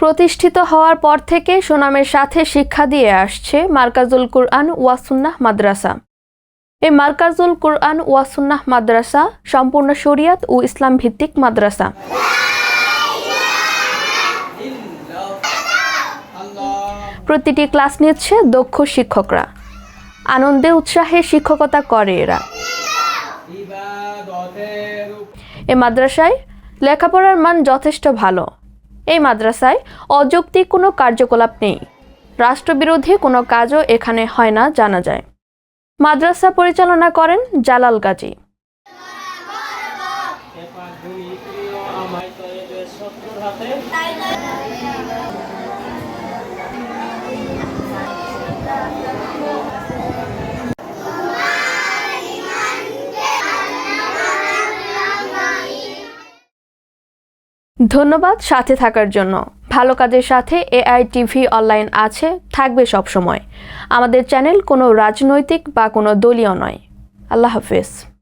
প্রতিষ্ঠিত হওয়ার পর থেকে সুনামের সাথে শিক্ষা দিয়ে আসছে মার্কাজুল কুরআন ওয়াসুন্নাহ মাদ্রাসা। এই মার্কাজুল কুরআন ওয়াসুন্নাহ মাদ্রাসা সম্পূর্ণ শরিয়াত ও ইসলাম ভিত্তিক মাদ্রাসা। প্রতিটি ক্লাস নিচ্ছে দক্ষ শিক্ষকরা। আনন্দে উৎসাহে শিক্ষকতা করে এরা। এ মাদ্রাসায় লেখাপড়ার মান যথেষ্ট ভালো। এই মাদ্রাসায় অযৌক্তিক কোনো কার্যকলাপ নেই। রাষ্ট্রবিরোধী কোনো কাজও এখানে হয় না, জানা যায়। মাদ্রাসা পরিচালনা করেন জালাল গাজী। হাতে ধন্যবাদ সাথে থাকার জন্য। ভালো কাজের সাথে এআই টিভি অনলাইন আছে, থাকবে সবসময়। আমাদের চ্যানেল কোনো রাজনৈতিক বা কোনো দলীয় নয়। আল্লাহ হাফেজ।